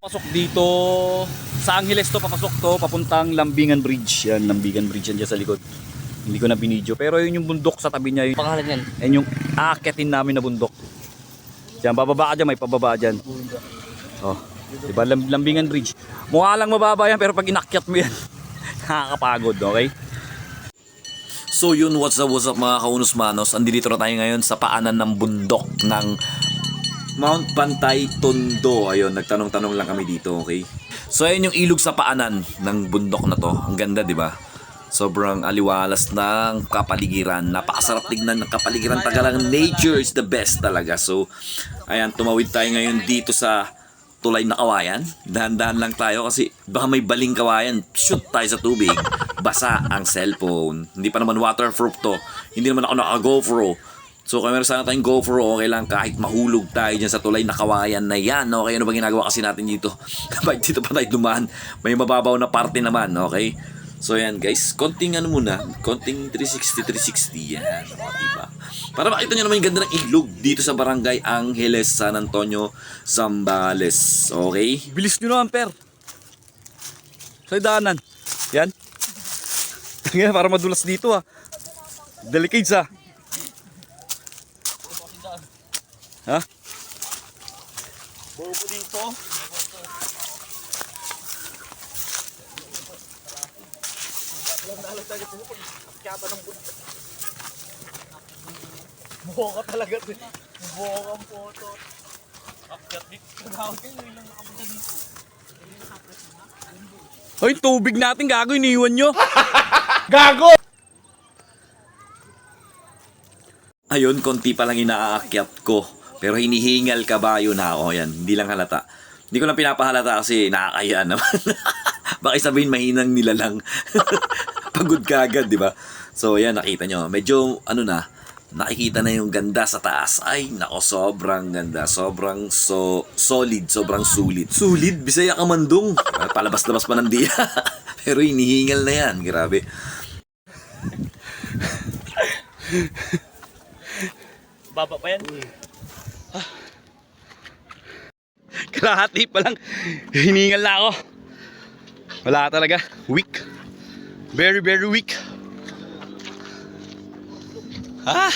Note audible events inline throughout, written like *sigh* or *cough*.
Pasok dito sa Angeles to, papasok to, papuntang Lambingan Bridge. Yan, Lambingan Bridge yan dyan sa likod. Hindi ko na binidyo. Pero yun yung bundok sa tabi niya. Yun, Pangalan yan. yan yung aakitin namin na bundok. Diyan, bababa ka dyan, may pababa dyan. Oh, diba, Lam- Lambingan Bridge. Mukha lang mababa yan, pero pag inakyat mo yan, *laughs* nakakapagod, okay? So yun, what's up, what's up mga kaunos manos? Andito na tayo ngayon sa paanan ng bundok ng Mount Pantay Tondo. Ayun, nagtanong-tanong lang kami dito, okay? So ayun yung ilog sa paanan ng bundok na to. Ang ganda, di ba? Sobrang aliwalas ng kapaligiran. Napakasarap tignan ng kapaligiran. Tagalang nature is the best talaga. So, ayan, tumawid tayo ngayon dito sa tulay na kawayan. Dahan-dahan lang tayo kasi baka may baling kawayan. Shoot tayo sa tubig. Basa ang cellphone. Hindi pa naman waterproof to. Hindi naman ako naka-GoPro. So kung meron sana tayong GoPro, okay lang kahit mahulog tayo dyan sa tulay na kawayan na yan. Okay, ano ba ginagawa kasi natin dito? *laughs* Bakit dito pa tayo dumaan? May mababaw na parte naman, okay? So yan guys, konting ano muna, konting 360, 360 yan, o, diba? Para makita nyo naman yung ganda ng ilog dito sa barangay Angeles, San Antonio, Zambales, okay? Bilis nyo naman, per. Sa daanan. Yan. *laughs* Tingnan, para madulas dito ah. Delicades ah. Ha? Bobo dito. Boka talaga to. Boka ang photo. Akyat dito. Tawag kayo, yun lang nakapunta dito. Hoy, tubig natin gago, iniwan nyo. *laughs* Ayun, konti pa lang inaakyat ko. Pero hinihingal kabayo na ako. Yan, hindi lang halata. Hindi ko lang pinapahalata kasi nakakaya *laughs* naman. Baka sabihin mahinang nila lang. *laughs* Pagod ka agad, di ba? So, yan, nakita nyo. Medyo, ano na, nakikita na yung ganda sa taas. Ay, nako, sobrang ganda. Sobrang so, solid, sobrang sulit. Sulit? Bisaya ka mandong. Palabas-labas pa ng diya. *laughs* Pero hinihingal na yan. Grabe. Baba pa yan. Kalahati pa lang. Hiningal na ako. Wala talaga. Weak. Very, very weak. Ha?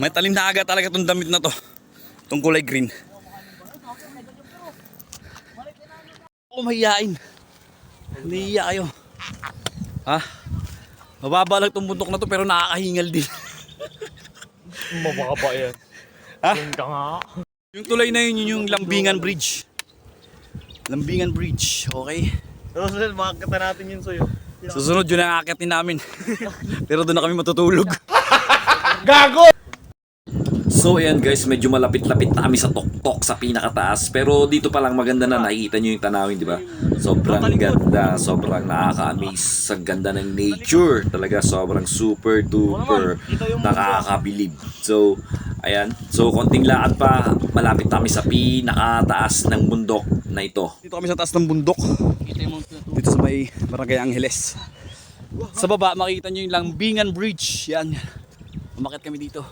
May talim na aga talaga tong damit na to. Tong kulay green. Ako mahihain. Nahiya kayo. Ha? Mababa lang tong bundok na to pero nakakahingal din. Mababa yan. Ha? Ka nga. Yung tulay na yun, yun yung Lambingan Bridge. Lambingan Bridge, okay? Susunod, makakita natin yun sa'yo. Susunod yun ang akitin namin. *laughs* pero doon na kami matutulog. So ayan guys, medyo malapit-lapit na kami sa tuktok sa pinakataas. Pero dito pa lang maganda na nakikita nyo yung tanawin, di ba? Sobrang ganda, sobrang nakaka-amaze sa ganda ng nature. Talaga sobrang super duper nakakabilib. So, ayan. So, konting lakad pa, malapit kami sa pinakataas ng bundok na ito. Dito kami sa taas ng bundok. Dito sa may Barangay Angeles. Sa baba, makita nyo yung Lambingan Bridge. Yan. Umakit kami dito.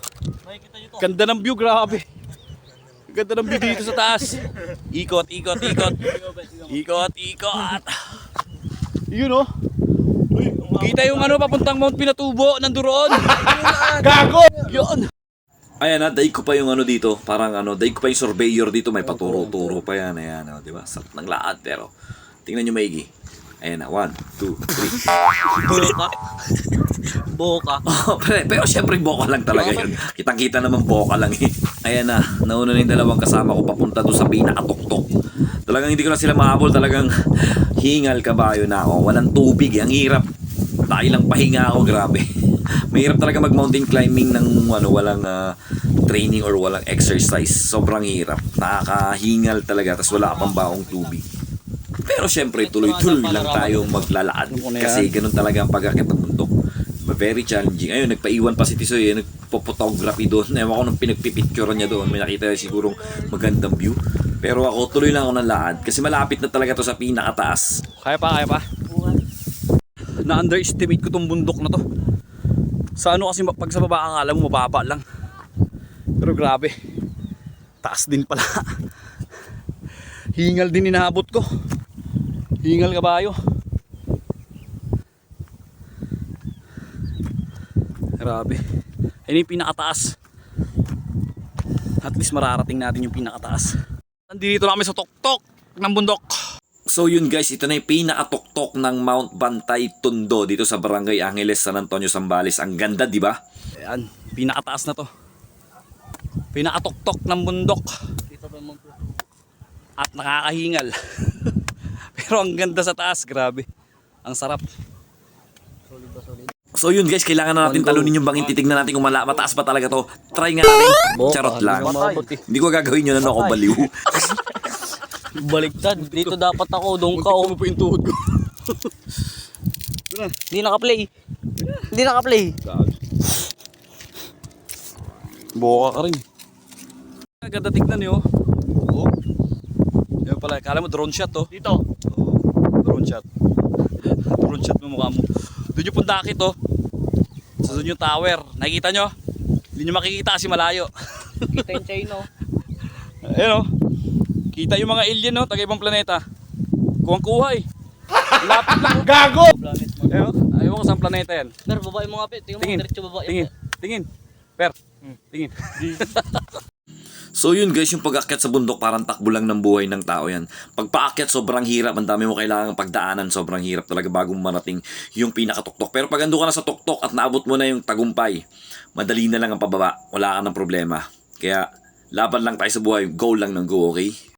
Ganda ng view, grabe. Ganda ng view dito sa taas. Ikot, ikot, ikot. Ikot, ikot. Yun oh. Kita yung ano papuntang Mount Pinatubo, nandoon. *laughs* Gago! Yun. Ayan na, daig ko pa yung ano dito. Parang ano, daig ko pa yung surveyor dito. May paturo-turo pa yan. Ayan, oh, di ba? Sarap ng laad. Pero, tingnan nyo maigi. Ayan na, one, two, three. Boka. Boka. *laughs* Oh, pero, pero syempre boka lang talaga yun. Kitang-kita naman boka lang eh. Ayan na, nauna na yung dalawang kasama ko papunta doon sa pinakatuktok. Talagang hindi ko na sila mahabol. Talagang hingal kabayo na ako. Walang tubig. eh. Ang hirap. Dahil lang pahinga ako, grabe. *laughs* Mahirap talaga mag mountain climbing ng ano, walang ah, training or walang exercise. Sobrang hirap. Nakakahingal talaga. Tapos wala pang baong tubig. Pero syempre, tuloy-tuloy lang tayong maglalakad. Kasi ganun talaga ang pag-akit ng bundok. Very challenging. Ayun, nagpaiwan pa si Tisoy. Eh, nagpo-photography doon. *laughs* Ewan ko nung pinagpipicture niya doon. May nakita sigurong magandang view. Pero ako, tuloy lang ako ng lakad. Kasi malapit na talaga to sa pinakataas. Kaya pa, kaya pa. Na-underestimate ko tong bundok na to. Sa ano kasi pag sa baba akala mo mababa lang. Pero grabe. Taas din pala. *laughs* Hingal din inaabot ko. Hingal kabayo. Grabe. Ayun yung pinakataas. At least mararating natin yung pinakataas. Nandito na kami sa tuktok ng bundok. So yun guys, ito na yung pinakatuktok ng Mount Bantay Tondo dito sa Barangay Angeles, San Antonio, Zambales. Ang ganda, di ba? Ayan, pinakataas na to. Pinakatuktok ng bundok. At nakakahingal. *laughs* Pero ang ganda sa taas, grabe. Ang sarap. Solid ba solid? So yun guys, kailangan na natin talunin yung bangin. Titignan natin kung mala, mataas pa talaga to. Try nga natin. Charot lang. Hindi ko gagawin yun, ano ako baliw. *laughs* Baliktad. Dito dapat ako. Doon ka. Oh. po yung tuhod ko. *laughs* Hindi naka-play. Hindi naka-play. Boka ka rin. Ganda tignan niyo. Oo. Yan pala, kala mo drone shot to. Dito. Drone shot. drone shot mo mukha mo. Doon yung pundakit to. Sa doon yung tower. Nakikita nyo? Hindi nyo makikita kasi malayo. *laughs* Kita yung China. oh. Ayun o. Kita yung mga alien no, taga ibang planeta. Kuwang kuha eh. Lapit lang. Gago! Planet mo. Ayun o. Ayaw ko saan planeta yan. Pero babae mo nga pe. Tingnan mo. Tingin. Tingin. Tingin. Per. Tingin. *laughs* So yun guys, yung pag-akyat sa bundok parang takbo lang ng buhay ng tao yan. Pag paakyat sobrang hirap, ang dami mo kailangang pagdaanan, sobrang hirap talaga bago marating yung pinakatuktok. Pero pag ando ka na sa tuktok at naabot mo na yung tagumpay, madali na lang ang pababa, wala ka ng problema. Kaya laban lang tayo sa buhay, go lang ng go, okay?